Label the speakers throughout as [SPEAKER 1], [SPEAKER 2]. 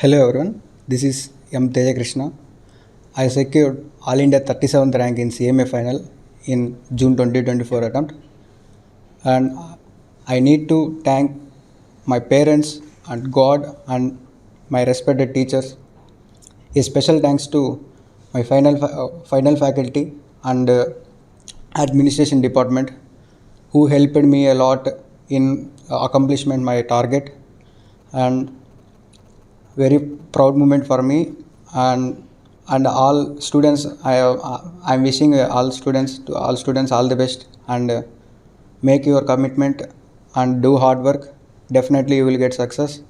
[SPEAKER 1] Hello everyone, this is M. Tejakrishna. I secured All India 37th rank in CMA final in June 2024 attempt. And I need to thank my parents and God and my respected teachers. A special thanks to my final, uh, final faculty and uh, administration department who helped me a lot in uh, accomplishment my target and very proud moment for me. And and all students i i'm wishing all students to all students all the best. And uh, make your commitment and do hard work. Definitely you will get success.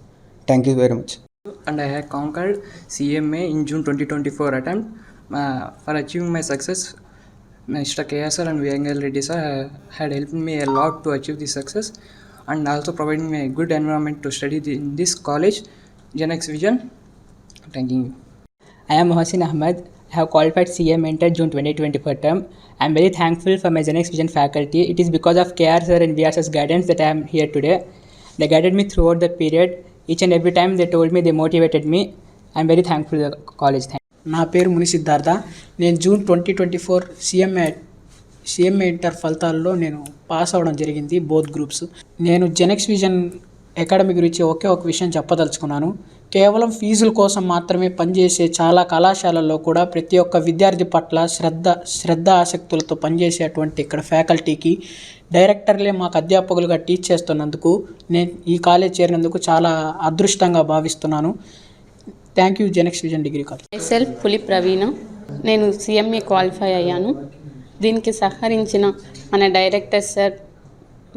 [SPEAKER 1] Thank you very much.
[SPEAKER 2] And I have conquered CMA in June 2024 attempt. Uh, for achieving my success, Mr. KSR and Vyangal Reddy sir had helped me a lot to achieve this success and also providing me a good environment to study in this college, Genex Vision. Thanking you.
[SPEAKER 3] I am Mohsin Ahmed. I have qualified CM entered June 2024 term. I am very thankful for my Genex Vision faculty. It is because of KR sir and VR sir's guidance that I am here today. They guided me throughout the period. Each and every time they told me, they motivated me. I am very thankful to the college. Thank
[SPEAKER 4] నా పేరు ముని సిద్ధార్థ నేను June twenty twenty four CMA CMA inter ఫలితాల్లో నేను pass అవడం జరిగింది both groups నేను Genex vision academy గురించి ఒకే ఒక విషయం చెప్పదలుచుకున్నాను. కేవలం ఫీజుల కోసం మాత్రమే పనిచేసే చాలా కళాశాలల్లో కూడా ప్రతి ఒక్క విద్యార్థి పట్ల శ్రద్ధ శ్రద్ధ ఆసక్తులతో పనిచేసేటువంటి ఇక్కడ ఫ్యాకల్టీకి డైరెక్టర్లే మాకు అధ్యాపకులుగా టీచ్ చేస్తున్నందుకు నేను ఈ కాలేజ్ చేరినందుకు చాలా అదృష్టంగా భావిస్తున్నాను. Thank you Genex vision degree college.
[SPEAKER 5] Self Puli Praveena. నేను సిఎంఏ క్వాలిఫై అయ్యాను. దీనికి సహకరించిన మన director sir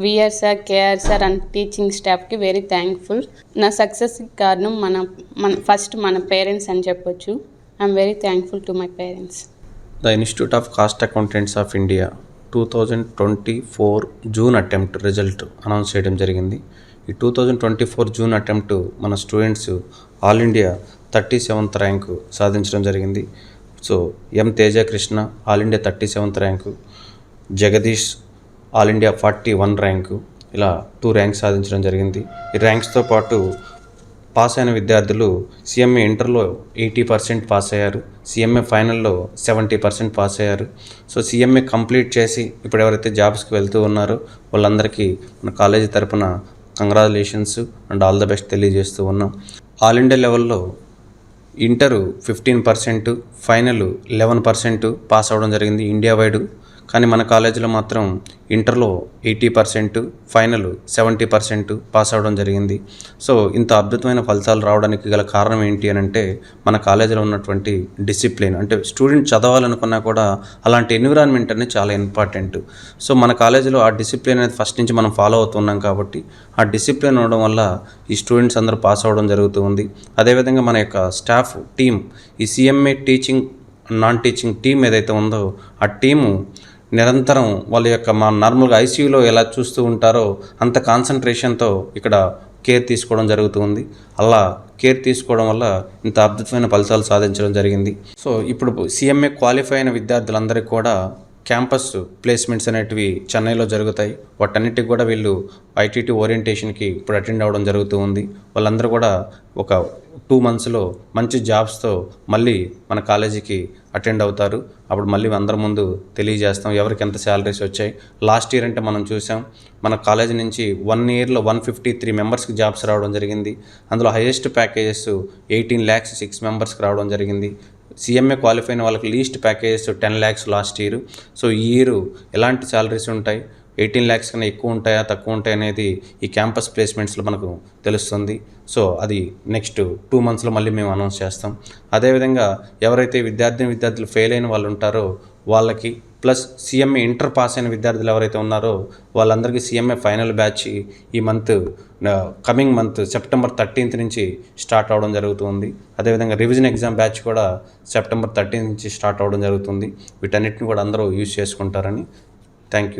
[SPEAKER 5] VR sir KR sir and teaching స్టాఫ్కి వెరీ థ్యాంక్ఫుల్ నా సక్సెస్కి కారణం మన మన ఫస్ట్ మన పేరెంట్స్ అని చెప్పొచ్చు. I'm very thankful to my parents
[SPEAKER 6] the institute of cost accountants of India two thousand twenty four June attempt result announce చేయడం జరిగింది. ఈ two thousand twenty four June attempt మన students all India thirty seventh rank సాధించడం జరిగింది. So M Tejakrishna all India thirty seventh rank Jagadish all India forty one rank ఇలా two ranks సాధించడం జరిగింది. ఈ ర్యాంక్స్తో పాటు పాస్ అయిన విద్యార్థులు సిఎంఏ ఇంటర్లో ఎయిటీ పర్సెంట్ పాస్ అయ్యారు. సిఎంఏ ఫైనల్లో సెవెంటీ పర్సెంట్ పాస్ అయ్యారు. సో సిఎంఏ కంప్లీట్ చేసి ఇప్పుడు ఎవరైతే జాబ్స్కి వెళ్తూ ఉన్నారో వాళ్ళందరికీ మన కాలేజీ తరపున congratulations and all the best తెలియజేస్తూ ఉన్నాం. ఆల్ ఇండియా లెవెల్లో inter fifteen percent final eleven percent pass అవ్వడం జరిగింది. ఇండియా వైడ్ కానీ మన కాలేజీలో మాత్రం ఇంటర్లో eighty percent final seventy percent pass అవ్వడం జరిగింది. సో ఇంత అద్భుతమైన ఫలితాలు రావడానికి గల కారణం ఏంటి అని అంటే మన కాలేజీలో ఉన్నటువంటి డిసిప్లిన్. అంటే స్టూడెంట్ చదవాలనుకున్నా కూడా అలాంటి ఎన్విరాన్మెంట్ అనేది చాలా ఇంపార్టెంట్. సో మన కాలేజీలో ఆ డిసిప్లిన్ అనేది ఫస్ట్ నుంచి మనం ఫాలో అవుతున్నాం కాబట్టి ఆ డిసిప్లిన్ ఉండడం వల్ల ఈ స్టూడెంట్స్ అందరూ పాస్ అవ్వడం జరుగుతూ ఉంది. అదేవిధంగా మన యొక్క స్టాఫ్ టీం ఈ CMA teaching non teaching team ఏదైతే ఉందో ఆ టీము నిరంతరం వాళ్ళ యొక్క మా నార్మల్గా ఐసీయూలో ఎలా చూస్తూ ఉంటారో అంత కాన్సన్ట్రేషన్తో ఇక్కడ కేర్ తీసుకోవడం జరుగుతుంది అలా కేర్ తీసుకోవడం వల్ల ఇంత అద్భుతమైన ఫలితాలు సాధించడం జరిగింది. సో ఇప్పుడు సిఎంఏ క్వాలిఫై అయిన విద్యార్థులందరికీ కూడా క్యాంపస్ ప్లేస్మెంట్స్ అనేటివి చెన్నైలో జరుగుతాయి. వాటన్నిటికి కూడా వీళ్ళు ఐటీటీ ఓరియంటేషన్కి ఇప్పుడు అటెండ్ అవ్వడం జరుగుతూ ఉంది. వాళ్ళందరూ కూడా ఒక టూ మంత్స్లో మంచి జాబ్స్తో మళ్ళీ మన కాలేజీకి అటెండ్ అవుతారు. అప్పుడు మళ్ళీ అందరి ముందు తెలియజేస్తాం ఎవరికి ఎంత శాలరీస్ వచ్చాయి. లాస్ట్ ఇయర్ అంటే మనం చూసాం మన కాలేజీ నుంచి వన్ ఇయర్లో వన్ ఫిఫ్టీ త్రీ మెంబర్స్కి జాబ్స్ రావడం జరిగింది. అందులో highest packages eighteen lakhs six మెంబర్స్కి రావడం జరిగింది. సీఎంఏ క్వాలిఫై అయిన వాళ్ళకి least packages ten lakhs last year so ఈ ఇయర్ ఎలాంటి శాలరీస్ ఉంటాయి? ఎయిటీన్ ల్యాక్స్ కన్నా ఎక్కువ ఉంటాయా? తక్కువ ఉంటాయి అనేది ఈ క్యాంపస్ ప్లేస్మెంట్స్లో మనకు తెలుస్తుంది. సో అది నెక్స్ట్ టూ మంత్స్లో మళ్ళీ మేము అనౌన్స్ చేస్తాం. అదేవిధంగా ఎవరైతే విద్యార్థిని విద్యార్థులు ఫెయిల్ అయిన వాళ్ళు ఉంటారో వాళ్ళకి ప్లస్ సీఎంఏ ఇంటర్ పాస్ అయిన విద్యార్థులు ఎవరైతే ఉన్నారో వాళ్ళందరికీ సీఎంఏ ఫైనల్ బ్యాచ్ ఈ month coming month September thirteenth నుంచి స్టార్ట్ అవడం జరుగుతుంది. అదేవిధంగా రివిజన్ ఎగ్జామ్ బ్యాచ్ కూడా సెప్టెంబర్ థర్టీన్త్ నుంచి స్టార్ట్ అవడం జరుగుతుంది. వీటన్నిటిని కూడా అందరూ యూజ్ చేసుకుంటారని థ్యాంక్ యూ.